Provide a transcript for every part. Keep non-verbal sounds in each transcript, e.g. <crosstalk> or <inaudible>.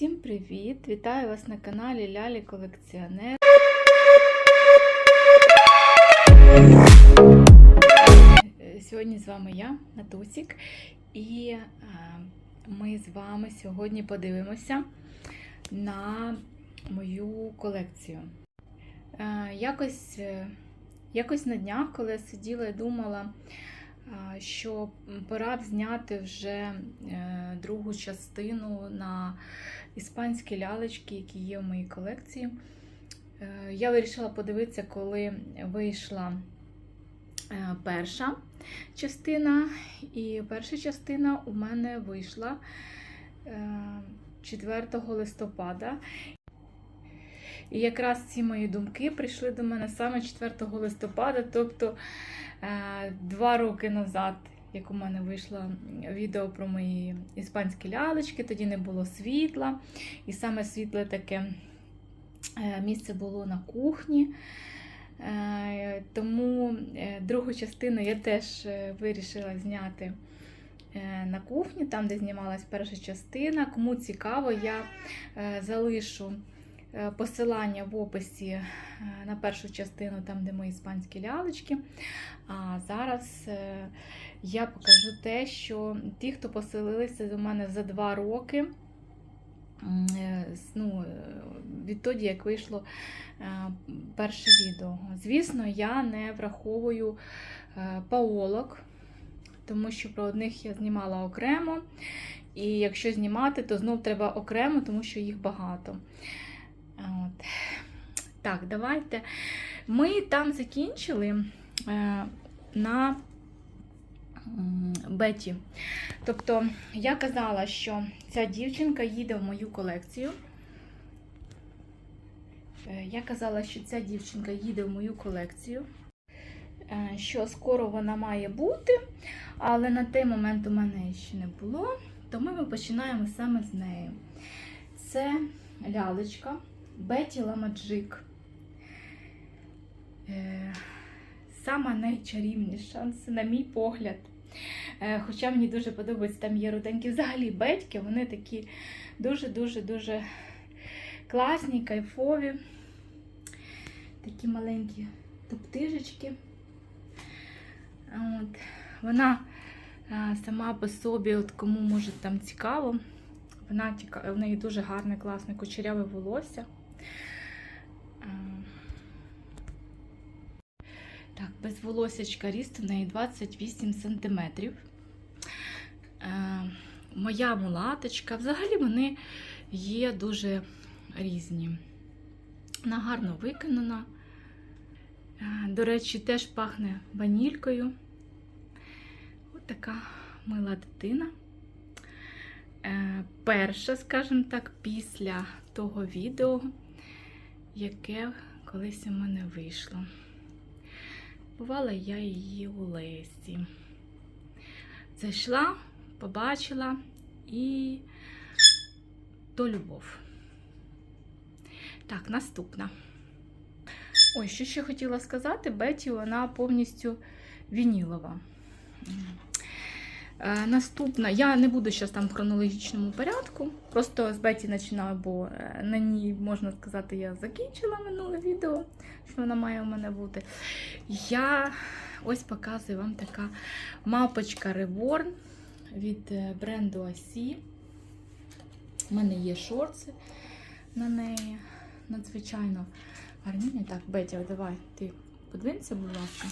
Всім привіт! Вітаю вас на каналі Лялі Колекціонер. Сьогодні з вами я, Натусік, і е, ми з вами сьогодні подивимося на мою колекцію. Е, Якось, е, якось на днях, коли я сиділа і думала, що пора б зняти вже другу частину на іспанські лялечки, які є в моїй колекції. Е, Я вирішила подивитися, коли вийшла е, перша частина. І перша частина у мене вийшла е, 4 листопада. І якраз ці мої думки прийшли до мене саме 4 листопада, тобто е, два роки назад, як у мене вийшло відео про мої іспанські лялечки, тоді не було світла. І саме світле таке е, місце було на кухні. Е, Тому е, другу частину я теж вирішила зняти на кухні, там, де знімалась перша частина. Кому цікаво, я залишу посилання в описі е, на першу частину, там, де мої іспанські лялечки. А зараз е, я покажу те, що ті, хто поселилися до мене за два роки, е, ну, е, відтоді, як вийшло е, перше відео. Звісно, я не враховую е, паолок, тому що про одних я знімала окремо. І якщо знімати, то знов треба окремо, тому що їх багато. От. Так, давайте. Ми там закінчили е, на Беті. Тобто, я казала, що ця дівчинка їде в мою колекцію. Е, Я казала, що ця дівчинка їде в мою колекцію, е, що скоро вона має бути, але на той момент у мене ще не було, тому ми починаємо саме з неї. Це лялечка Беті Ламаджик. Е, Сама найчарівніша, на мій погляд. Е, Хоча мені дуже подобається, там є руденькі взагалі бетьки, вони такі дуже-дуже-дуже класні, кайфові. Такі маленькі топтижечки. От. Вона сама по собі, от кому може там цікаво, вона в неї дуже гарне, класне кучеряве волосся. А, Так, без волосячка ріст у неї 28 см. Моя мулаточка, взагалі вони є дуже різні. Вона гарно виконана. Е, До речі, теж пахне ванількою. Ось така мила дитина. Е, Перша, скажімо так, після того відео, яке колись у мене вийшло. Бувала я її у Лесі. Зайшла, побачила і то любов. Так, наступна. Ой, що ще хотіла сказати, Беті вона повністю вінілова. Е, наступна, я не буду зараз там в хронологічному порядку. Просто з Беті починаю, бо е, на ній, можна сказати, я закінчила минуле відео, що вона має у мене бути. Я ось показую вам така мапочка Reborn від е, бренду Асі. У мене є шорти на неї. Надзвичайно гарні. Так, Бетя, давай, ти подивися, будь ласка.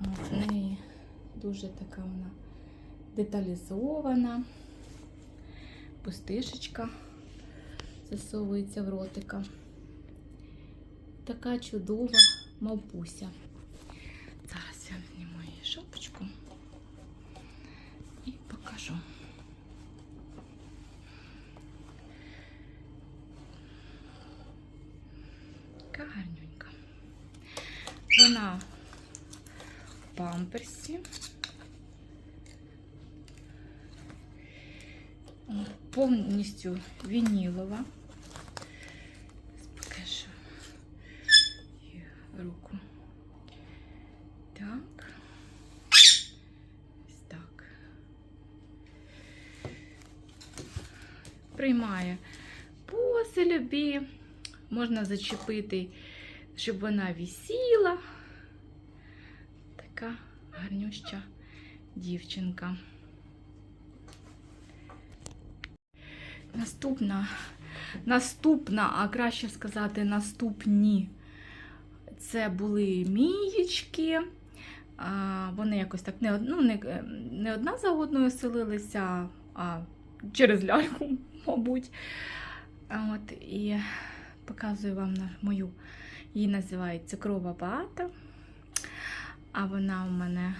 От, неї дуже така вона деталізована. Пустишечка засовується в ротика. Така чудова мавпуся. Зараз я зніму її шапочку і покажу. Така гарненька. Вона в памперсі. От, Повністю вінілова. Покажу руку. Так. Ось так. приймає пози любі. Можна зачепити, щоб вона висіла. Така гарнюща дівчинка. Наступна, наступна, а краще сказати, наступні. Це були мієчки. Вони якось так не, ну, не, е, не одна за одною селилися, а через ляльку, <laughs> мабуть. От, і показую вам мою. Її називають цукрова бата. А вона у мене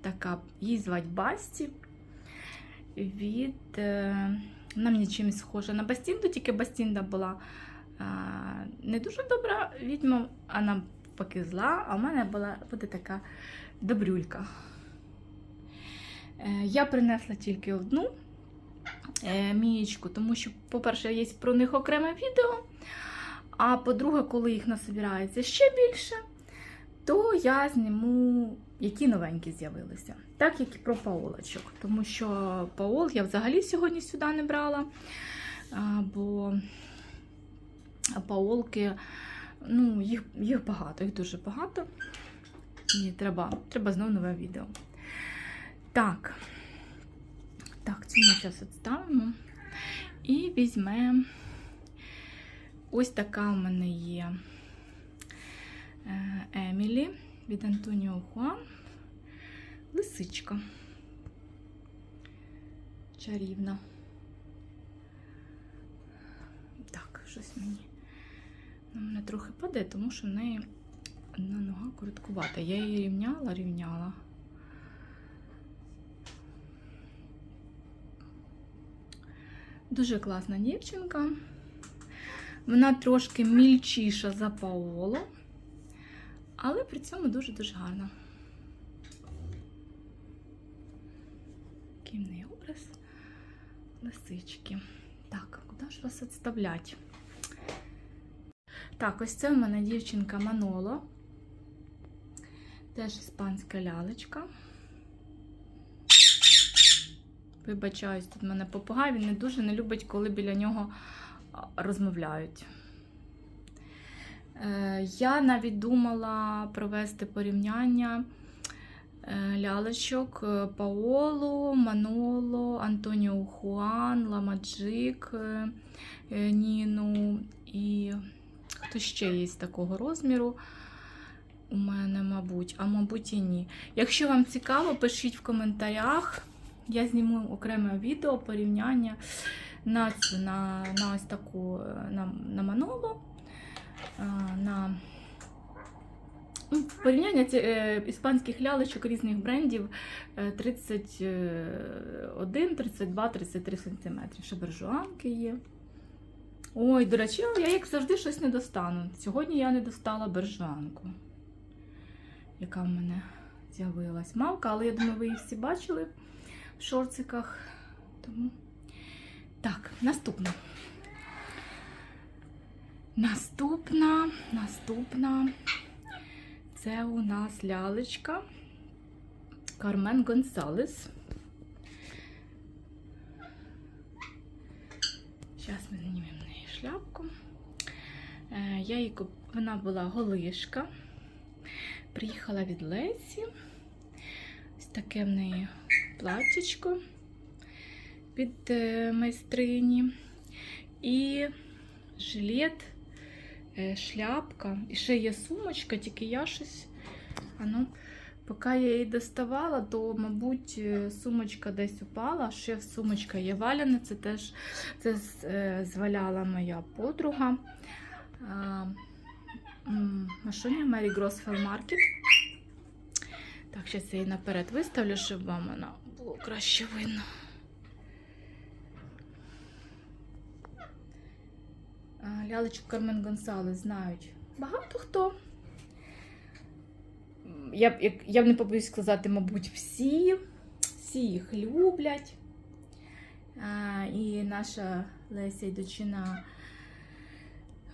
така, її звать Басті. Від. Вона мені чимось схожа на Бастінду, тільки Бастінда була а, не дуже добра відьма, а навпаки зла, а в мене була буде така добрюлька. Е, я принесла тільки одну е, мієчку, тому що, по-перше, є про них окреме відео. А по-друге, коли їх насобирається ще більше, то я зніму, які новенькі з'явилися. Так як і про паолочок. Тому що паол я взагалі сьогодні сюди не брала. Бо паолки, ну, їх, їх багато, їх дуже багато. І треба, треба знову нове відео. Так. Так, цю ми зараз відставимо. І візьмемо ось така у мене є е, Емілі від Антоніо Хуан. Лисичка. Чарівна. Так, щось мені. На мене трохи падає, тому що в неї одна нога короткувата. Я її рівняла, рівняла. Дуже класна дівчинка. Вона трошки мільчіша за Паоло, але при цьому дуже-дуже в неї образ лисички. Так, куди ж вас відставляти? Так, ось це в мене дівчинка Маноло. Теж іспанська лялечка. Вибачаюсь, тут в мене попугай, він не дуже не любить, коли біля нього розмовляють. Я навіть думала провести порівняння е, лялечок е, Паоло, Маноло, Антоніо Хуан, Ламаджик, е, Ніну і хто ще є з такого розміру. У мене, мабуть, а мабуть і ні. Якщо вам цікаво, пишіть в коментарях. Я зніму окреме відео порівняння на, на, на ось таку на, на Маноло. Ну, порівняння ці- е, іспанських лялечок різних брендів е, 31, 32, 33 см. Ще бержуанки є. Ой, до речі, я як завжди щось не достану. Сьогодні я не достала бержуанку, яка в мене з'явилась. Мавка, але я думаю, ви її всі бачили в шорциках. Тому. Так, наступна. Наступна, наступна. Це у нас лялечка Кармен Гонсалес. Зараз ми знімемо неї шляпку. Е, Я її куп... Вона була голишка. Приїхала від Лесі. Ось таке в неї платтячко під е, майстрині. І жилет, шляпка. І ще є сумочка, тільки я щось. А ну, поки я її доставала, то, мабуть, е, сумочка десь упала. Ще сумочка є валяна. Це теж це е, зваляла моя подруга. А, м, Машуня Мері Гросфел Маркет. Так, зараз я її наперед виставлю, щоб вам вона було краще видно. А, Лялечку Кармен Гонсалес знають багато хто. Я, б- я б не побоюсь сказати, мабуть, всі. Всі їх люблять. А, і наша Леся йдучина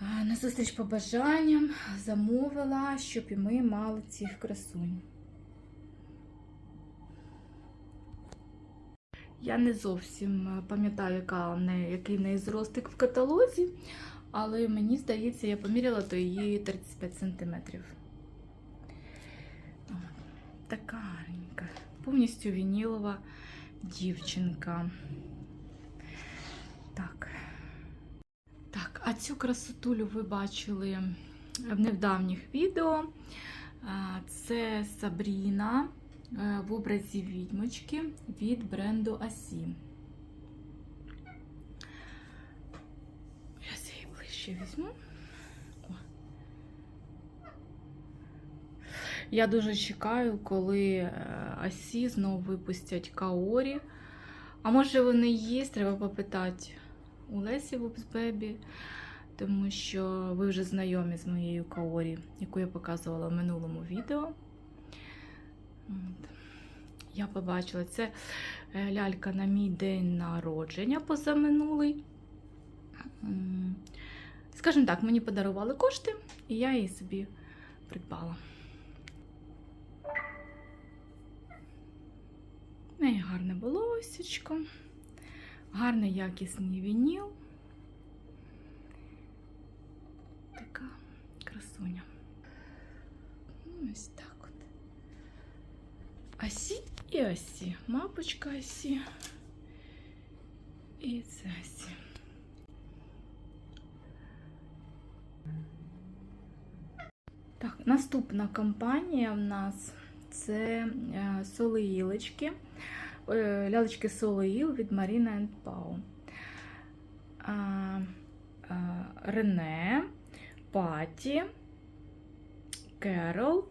а, на зустріч побажанням замовила, щоб і ми мали цих красунь. Я не зовсім пам'ятаю, який в неї зростик в каталозі, але мені здається, я поміряла то її 35 см. Така гарненька. Повністю вінілова дівчинка. Так. Так, а цю красотулю ви бачили в невдавніх відео. Це Сабріна е, в образі відьмочки від бренду Асі. Я ближче візьму. Я дуже чекаю, коли е, Асі знову випустять Каорі. А може вони є, треба попитати у Лесі Вупсбебі, тому що ви вже знайомі з моєю Каорі, яку я показувала в минулому відео. Я побачила це е, лялька на мій день народження позаминулий. Скажімо так, мені подарували кошти, і я її собі придбала. В неї гарне волосечко, гарний якісний вініл. Така красуня. Ось так от. Асі і Асі. Мапочка Асі. І це Асі. Так, наступна компанія в нас це е, солоїлочки. Е, Лялечки солоїл від Marina Pau. А, а, Рене, Паті, Керол.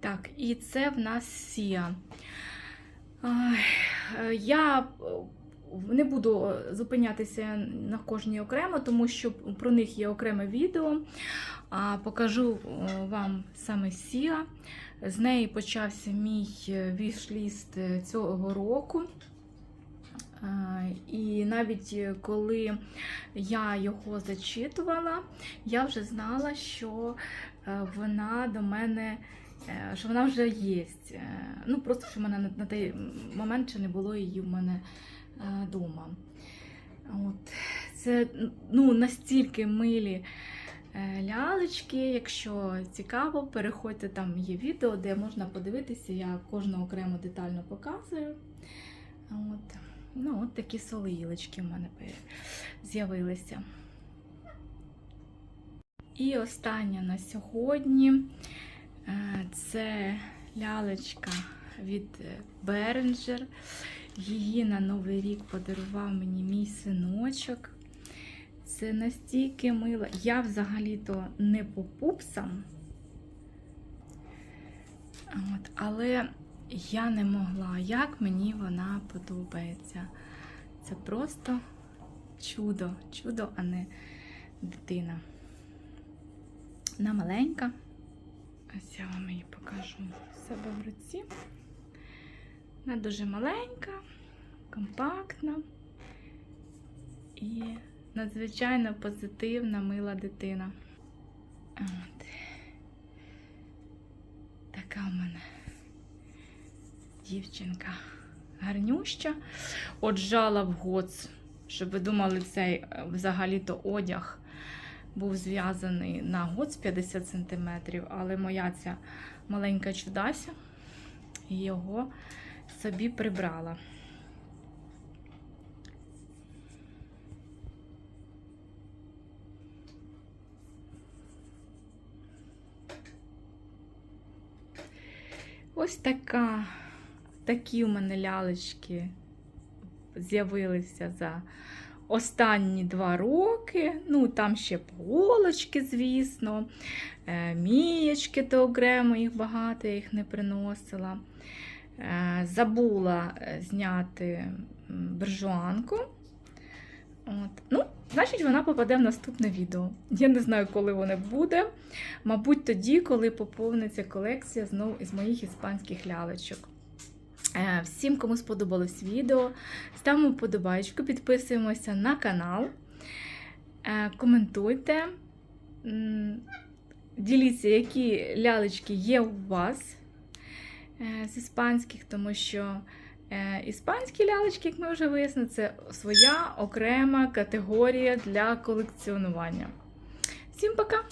Так, і це в нас Сія. Е, Я не буду зупинятися на кожній окремо, тому що про них є окреме відео. А покажу е, вам саме Сія. З неї почався мій вішліст цього року. І навіть коли я його зачитувала, я вже знала, що е, вона до мене, е, що вона вже є. Ну, просто що в мене на- той момент ще не було її в мене вдома. От. Це ну, настільки милі е, лялечки. Якщо цікаво, переходьте, там є відео, де можна подивитися, я кожну окремо детально показую. От. Ну, от такі солоїлочки в мене з'явилися. І остання на сьогодні е, це лялечка від Беренджер. Її на Новий рік подарував мені мій синочок. Це настільки мило. Я взагалі-то не по пупсам. От, але я не могла, як мені вона подобається. Це просто чудо, чудо, а не дитина. Вона маленька. Ось я вам її покажу в себе в руці. Вона дуже маленька, компактна і надзвичайно позитивна, мила дитина. От. Така в мене дівчинка гарнюща. От жала в гоц, щоб ви думали, цей е, взагалі-то одяг був зв'язаний на гоц 50 см, але моя ця маленька чудася його собі прибрала. Ось така, такі у мене лялечки з'явилися за останні два роки. Ну, там ще полочки, звісно, е, мієчки то окремо, їх багато, я їх не приносила. Е, Забула е, зняти м, буржуанку. От. Ну, значить, вона попаде в наступне відео. Я не знаю, коли воно буде. Мабуть, тоді, коли поповниться колекція знову із моїх іспанських лялечок. Е, Всім, кому сподобалось відео, ставимо вподобайку, підписуємося на канал, е, коментуйте, діліться, які лялечки є у вас е, з іспанських, тому що Іспанські лялечки, як ми вже вияснили, це своя окрема категорія для колекціонування. Всім пока!